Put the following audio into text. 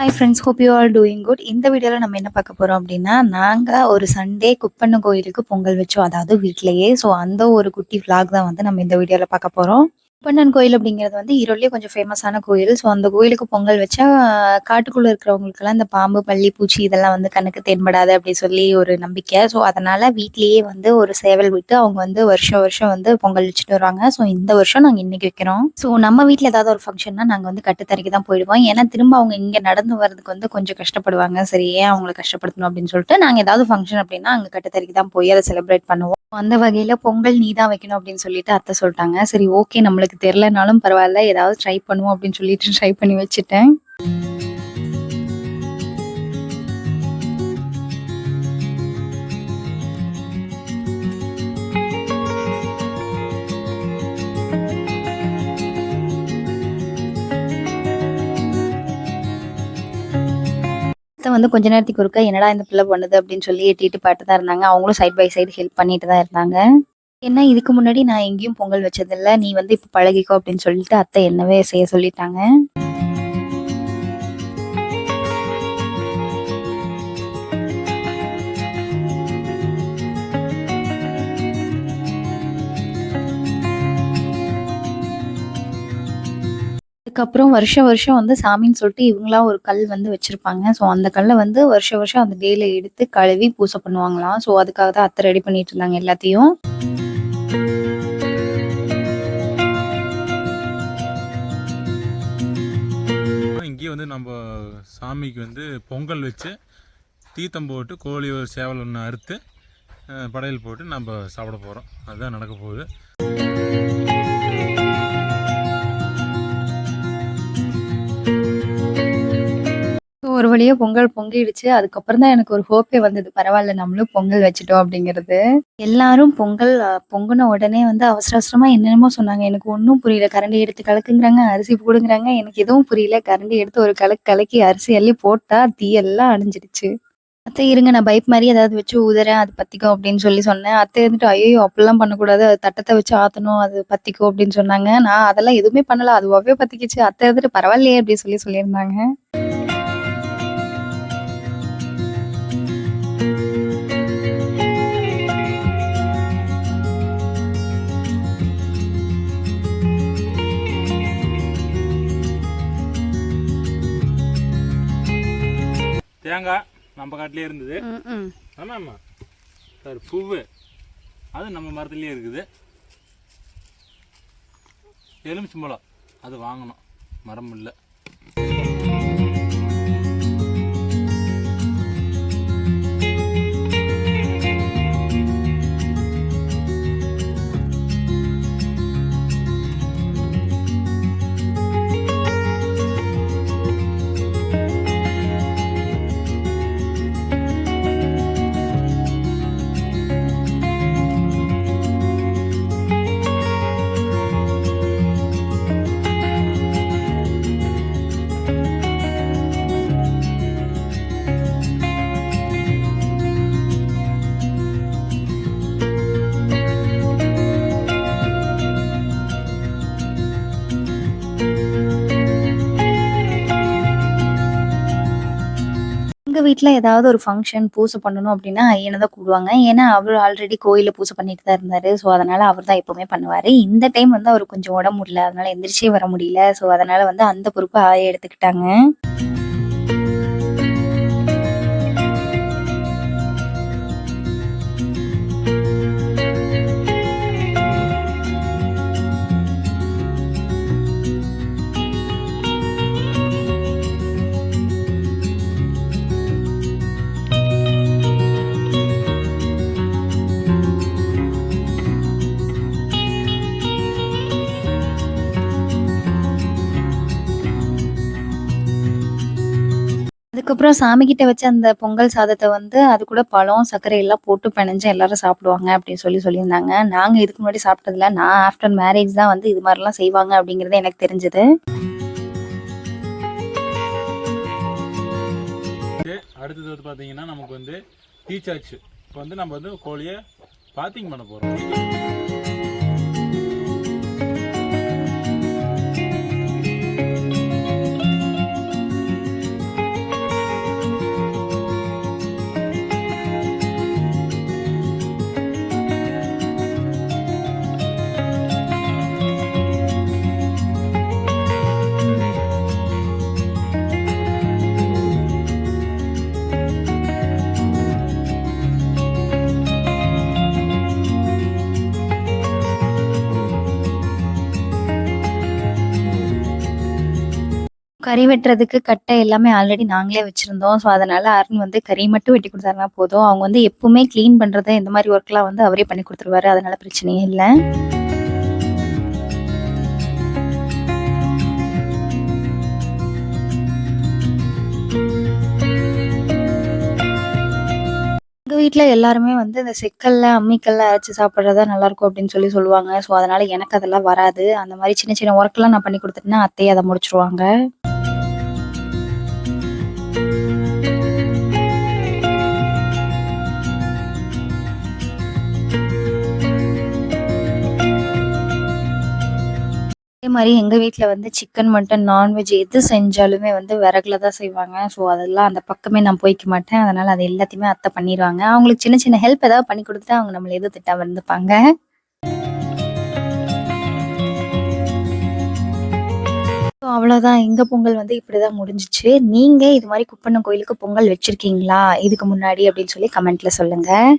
Hi friends hope you all doing good இந்த வீடியோவில் நம்ம என்ன பார்க்க போகிறோம் அப்படின்னா நாங்கள் ஒரு சண்டே குப்பண்ணு கோயிலுக்கு பொங்கல் வச்சோம். அதாவது வீட்லேயே. ஸோ அந்த ஒரு குட்டி ஃப்ளாக் தான் வந்து நம்ம இந்த வீடியோவில் பார்க்க போகிறோம் குப்பண்ணன் கோயில் அப்படிங்கிறது வந்து ஈரோட்லேயே கொஞ்சம் ஃபேமஸான கோயில். ஸோ அந்த கோயிலுக்கு பொங்கல் வச்சா காட்டுக்குள்ளே இருக்கிறவங்களுக்கெல்லாம் இந்த பாம்பு பள்ளி பூச்சி இதெல்லாம் வந்து கண்ணுக்கு தென்படாது அப்படி சொல்லி ஒரு நம்பிக்கை. ஸோ அதனால் வீட்லேயே வந்து ஒரு சேவல் விட்டு அவங்க வந்து வருஷம் வருஷம் வந்து பொங்கல் வச்சுட்டு வருவாங்க. ஸோ இந்த வருஷம் நாங்கள் இன்றைக்கி வைக்கிறோம். ஸோ நம்ம வீட்டில் ஏதாவது ஒரு ஃபங்க்ஷன்னா நாங்கள் வந்து கட்டுத்தரைக்கு தான் போயிடுவோம். ஏன்னா திரும்ப அவங்க இங்கே நடந்து வர்றதுக்கு வந்து கொஞ்சம் கஷ்டப்படுவாங்க. சரி ஏன் அவங்களை கஷ்டப்படுத்தணும் அப்படின்னு சொல்லிட்டு நாங்கள் ஏதாவது ஃபங்க்ஷன் அப்படின்னா அங்கே கட்டுத்தரைக்கு தான் போய் அதை செலிப்ரேட் பண்ணுவோம். அந்த வகையில் பொங்கல் நீ தான் வைக்கணும் அப்படின்னு சொல்லிட்டு அத்தை சொல்லிட்டாங்க. சரி ஓகே நம்மளுக்கு தெரிலனாலும் பரவாயில்ல. ஏதாவது ட்ரை பண்ணுவோம் அப்படின்னு சொல்லிட்டு ட்ரை பண்ணி வச்சுட்டேன். பசங்க வந்து கொஞ்ச நேரத்துக்கு ஒருக்கா என்னடா இந்த பிள்ளை பண்ணுது அப்படின்னு சொல்லி எட்டிட்டு பாட்டு தான் இருந்தாங்க. அவங்களும் சைட் பை சைடு ஹெல்ப் பண்ணிட்டு தான் இருந்தாங்க. ஏன்னா இதுக்கு முன்னாடி நான் எங்கேயும் பொங்கல் வச்சதில்ல. நீ வந்து இப்போ பழகிக்கோ அப்படின்னு சொல்லிட்டு அத்தை என்னவே செய்ய சொல்லிட்டாங்க. அதுக்கப்புறம் வருஷம் வருஷம் வந்து சாமின்னு சொல்லிட்டு இவங்களாம் ஒரு கல் வந்து வச்சிருப்பாங்க. ஸோ அந்த கல்லை வந்து வருஷ வருஷம் அந்த டேல எடுத்து கழுவி பூசை பண்ணுவாங்களாம். ஸோ அதுக்காக தான் அத்தை ரெடி பண்ணிட்டு இருந்தாங்க எல்லாத்தையும். இங்கேயே வந்து நம்ம சாமிக்கு வந்து பொங்கல் வச்சு தீர்த்தம் போட்டு கோழி ஒரு சேவல் ஒன்று அறுத்து படையல் போட்டு நம்ம சாப்பிட போகிறோம் அதுதான் நடக்க போகுது. ஒரு வழியா பொங்கல் பொங்கிடுச்சு. அதுக்கப்புறம் தான் எனக்கு ஒரு ஹோப்பே வந்தது. பரவாயில்ல நம்மளும் பொங்கல் வச்சுட்டோம் அப்படிங்கிறது. எல்லாரும் பொங்கல் பொங்கின உடனே வந்து அவசர அவசரமா என்னென்னமோ சொன்னாங்க. எனக்கு ஒன்றும் புரியல. கரண்டி எடுத்து கலக்குங்கிறாங்க அரிசி போடுங்கிறாங்க. எனக்கு எதுவும் புரியல. கரண்டி எடுத்து ஒரு கலக்கு கலக்கி அரிசி அள்ளி போட்டா தீயெல்லாம் அணிஞ்சிடுச்சு. அத்தை இருங்க நான் பைப் மாதிரி ஏதாவது வச்சு ஊதுறேன். அது பத்திக்கும் அப்படின்னு சொல்லி சொன்னேன். அத்தை இருந்துட்டு ஐயோ அப்படிலாம் பண்ணக்கூடாது. அது தட்டத்தை வச்சு ஆத்தணும். அது பத்திக்கும் அப்படின்னு சொன்னாங்க. நான் அதெல்லாம் எதுவுமே பண்ணல. அதுவாகவே பத்திக்கிச்சு. அத்தை இருந்துட்டு பரவாயில்லையே அப்படின்னு சொல்லி சொல்லியிருந்தாங்க. தேங்காய் நம்ம காட்டிலே இருந்தது. ஆமாம்மா சார் பூவு. அது நம்ம மரத்துலேயே இருக்குது. எலுமிச்சம்பழம். அது வாங்கணும். மரம் இல்லை. எங்கள் வீட்டில் ஏதாவது ஒரு ஃபங்க்ஷன் பூசை பண்ணணும் அப்படின்னா ஐயனை தான் கூடுவாங்க ஏன்னா அவர் ஆல்ரெடி கோயிலில் பூசை பண்ணிட்டு தான் இருந்தார். ஸோ அதனால அவர் தான் எப்போவுமே பண்ணுவார். இந்த டைம் வந்து அவர் கொஞ்சம் உடம்பு முடியல. அதனால எந்திரிச்சே வர முடியல. ஸோ அதனால வந்து அந்த பொறுப்பை ஆய எடுத்துக்கிட்டாங்க. அதுக்கப்புறம் சாமிக்கிட்ட வச்ச அந்த பொங்கல் சாதத்தை வந்து அது கூட பழம் சர்க்கரை எல்லாம் போட்டு பிணைஞ்சு எல்லாரும் சாப்பிடுவாங்க அப்படின்னு சொல்லி சொல்லியிருந்தாங்க. நாங்க இதுக்கு முன்னாடி சாப்பிட்டதில்ல. நான் ஆஃப்டர் மேரேஜ் தான் வந்து இது மாதிரிலாம் செய்வாங்க அப்படிங்கிறது எனக்கு தெரிஞ்சது. அடுத்தது வந்து பார்த்தீங்கன்னா நமக்கு வந்து டீச்சாச்சு இப்போ வந்து நம்ம வந்து கோழியை பாத்திங் பண்ண போகிறோம் கறி வெட்டுறதுக்கு கட்டை எல்லாமே ஆல்ரெடி நாங்களே வச்சிருந்தோம். ஸோ, அதனால அருண் வந்து கறி மட்டும் வெட்டி கொடுத்தாருனா போதும். அவங்க வந்து எப்பவுமே கிளீன் பண்றது இந்த மாதிரி ஒர்க்லாம் வந்து அவரே பண்ணி கொடுத்துருவாரு அதனால பிரச்சனையே இல்லை வீட்டில் எல்லாருமே வந்து இந்த செக்கல்ல, அம்மிக்கல்ல அரைச்சி சாப்பிட்றதா நல்லாயிருக்கும் அப்படின்னு சொல்லி சொல்லுவாங்க. ஸோ, அதனால எனக்கு அதெல்லாம் வராது. அந்த மாதிரி சின்ன சின்ன ஒர்க்கெல்லாம் நான் பண்ணி கொடுத்துட்டேன்னா அத்தையை அதை முடிச்சிருவாங்க அதே மாதிரி எங்க வீட்டில் வந்து சிக்கன், மட்டன், நான்வெஜ் எது செஞ்சாலுமே வந்து விறகுல தான் செய்வாங்க. ஸோ, அதெல்லாம் அந்த பக்கமே நான் போய்க்க மாட்டேன். அதனால அது எல்லாத்தையுமே அத்தை பண்ணிடுவாங்க அவங்களுக்கு சின்ன சின்ன ஹெல்ப் ஏதாவது பண்ணி குடுத்துட்டா அவங்க நம்மளை எதுவும் திட்டம் இருந்துப்பாங்க. ஸோ, அவ்வளோதான். எங்கள் பொங்கல் வந்து இப்படி தான் முடிஞ்சிச்சு நீங்கள் இது மாதிரி குப்பண்ண கோயிலுக்கு பொங்கல் வச்சுருக்கீங்களா இதுக்கு முன்னாடி அப்படின்னு சொல்லி கமெண்ட்டில் சொல்லுங்கள்